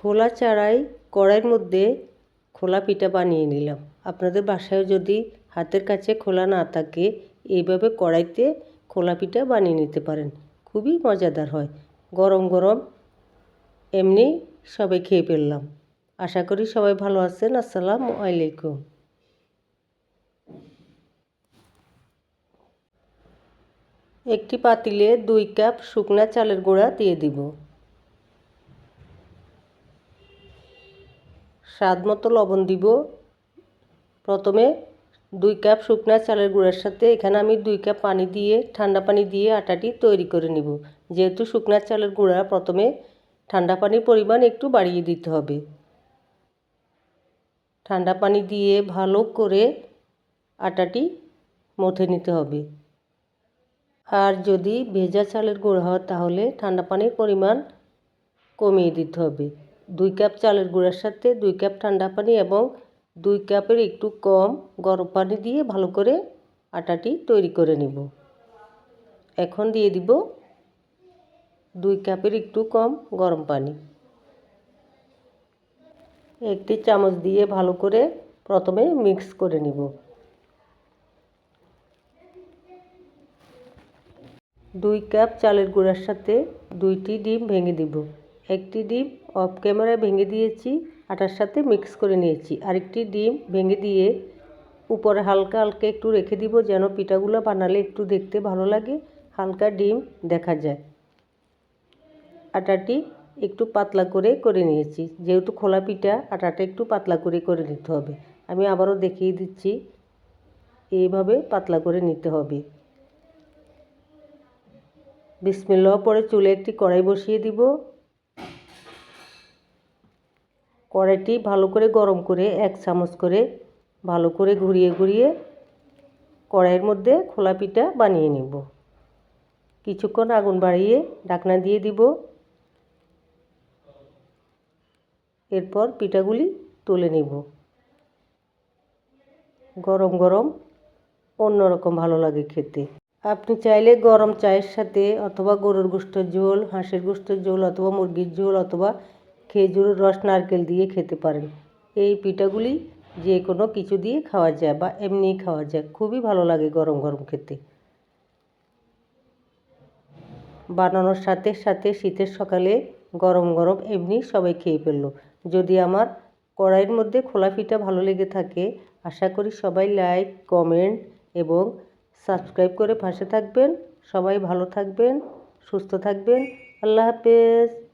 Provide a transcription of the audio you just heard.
খোলা চারাই কড়াইয়ের মধ্যে খোলা পিঠা বানিয়ে নিলাম। আপনাদের বাসায় যদি হাতের কাছে খোলা না থাকে এইভাবে কড়াইতে খোলা পিঠা বানিয়ে নিতে পারেন। খুবই মজাদার হয়। গরম গরম এমনি সবাই খেয়ে ফেললাম। আশা করি সবাই ভালো আছেন। আসসালামু আলাইকুম। একটি পাতিলে দুই কাপ শুকনা চালের গুঁড়া দিয়ে দিব। স্বাদ মতো লবণ দিব। প্রথমে দুই কাপ শুকনা চালের গুঁড়ার সাথে এখানে আমি দুই কাপ পানি দিয়ে, ঠান্ডা পানি দিয়ে আটাটি তৈরি করে নিব। যেহেতু শুকনা চালের গুঁড়া প্রথমে ঠান্ডা পানির পরিমাণ একটু বাড়িয়ে দিতে হবে। ঠান্ডা পানি দিয়ে ভালো করে আটাটি মথে নিতে হবে। আর যদি ভেজা চালের গুঁড়া হয় তাহলে ঠান্ডা পানির পরিমাণ কমিয়ে দিতে হবে। দুই কাপ চালের গুঁড়ার সাথে দুই কাপ ঠান্ডা পানি এবং দুই কাপের একটু কম গরম পানি দিয়ে ভালো করে আটাটি তৈরি করে নিব। এখন দিয়ে দিব দুই কাপের একটু কম গরম পানি। একটি চামচ দিয়ে ভালো করে প্রথমে মিক্স করে নিব। দুই কাপ চালের গুঁড়ার সাথে দুইটি ডিম ভেঙে দিব। একটি ডিম অফ ক্যামেরায় ভেঙে দিয়েছি, আটার সাথে মিক্স করে নিয়েছি। আরেকটি ডিম ভেঙে দিয়ে উপরে হালকা হালকা একটু রেখে দিব যেন পিঠাগুলো বানালে একটু দেখতে ভালো লাগে। হালকা ডিম দেখা যায়। আটাটি একটু পাতলা করে করে নিয়েছি। যেহেতু খোলা পিঠা, আটাটা একটু পাতলা করে করে নিতে হবে। আমি আবারও দেখিয়ে দিচ্ছি, এইভাবে পাতলা করে নিতে হবে। বিসমিল্লাহ পরে চুলে একটি কড়াই বসিয়ে দিব। কড়াইটি ভালো করে গরম করে এক চামচ করে ভালো করে ঘুরিয়ে ঘুরিয়ে কড়াইয়ের মধ্যে খোলা পিঠা বানিয়ে নেব। কিছুক্ষণ আগুন বাড়িয়ে ঢাকনা দিয়ে দিব। এরপর পিঠাগুলি তুলে নিব। গরম গরম, অন্যরকম ভালো লাগে খেতে। আপনি চাইলে গরম চায়ের সাথে অথবা গরুর গোষ্ঠের ঝোল, হাঁসের গোষ্ঠের ঝোল অথবা মুরগির ঝোল অথবা খেজুরের রস, নারকেল দিয়ে খেতে পারেন। এই পিঠাগুলি যে কোনো কিছু দিয়ে খাওয়া যায় বা এমনিই খাওয়া যায়। খুবই ভালো লাগে গরম গরম খেতে। বানানোর সাথে সাথে শীতের সকালে গরম গরম এমনি সবাই খেয়ে ফেলল। যদি আমার কড়াইয়ের মধ্যে খোলা পিঠা ভালো লেগে থাকে, আশা করি সবাই লাইক, কমেন্ট এবং সাবস্ক্রাইব করে পাশে থাকবেন। সবাই ভালো থাকবেন, সুস্থ থাকবেন। আল্লাহ হাফেজ।